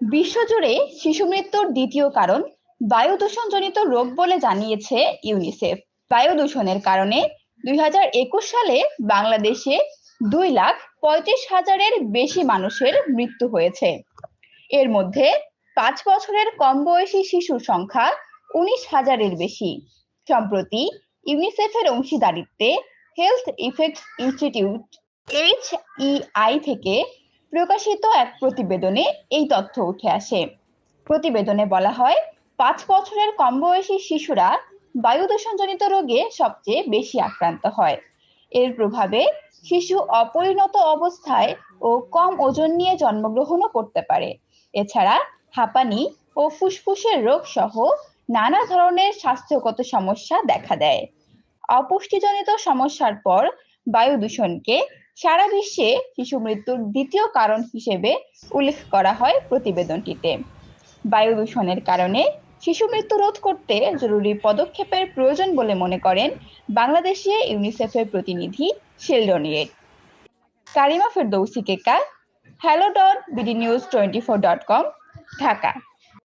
বিশ্বজুড়ে শিশু মৃত্যুর দ্বিতীয় কারণ বায়ু দূষণজনিত রোগ বলে জানিয়েছে ইউনিসেফ বায়ু দূষণের কারণে দুই হাজার একুশ সালে বাংলাদেশে দুই লাখ পঁয়ত্রিশ হাজারের বেশি মানুষের মৃত্যু হয়েছে। এর মধ্যে পাঁচ বছরের কম বয়সী শিশুর সংখ্যা উনিশ হাজারের বেশি। সম্প্রতি ইউনিসেফের অংশীদারিত্বে health effects institute H EI থেকে প্রকাশিত এক প্রতিবেদনে এই তথ্য উঠে আসে। প্রতিবেদনে বলা হয়, পাঁচ বছরের কম বয়সী শিশুরা বায়ু দূষণজনিত রোগে সবচেয়ে বেশি আক্রান্ত হয়। এর প্রভাবে শিশু অপরিণত অবস্থায় ও কম ওজন নিয়ে জন্মগ্রহণও করতে পারে। এছাড়া হাঁপানি ও ফুসফুসের রোগ সহ নানা ধরনের স্বাস্থ্যগত সমস্যা দেখা দেয়। অপুষ্টিজনিত সমস্যার পর বায়ু দূষণকে সারা বিশ্বে শিশু মৃত্যুর দ্বিতীয় কারণ হিসেবে উল্লেখ করা হয় প্রতিবেদনটিতে। বায়ু দূষণের কারণে শিশু মৃত্যু রোধ করতে জরুরি পদক্ষেপের প্রয়োজন বলে মনে করেন বাংলাদেশে ইউনিসেফের প্রতিনিধি Sheldon Yett Karima Ferdousi Keka hello dot BD news twenty four dot com, Dhaka.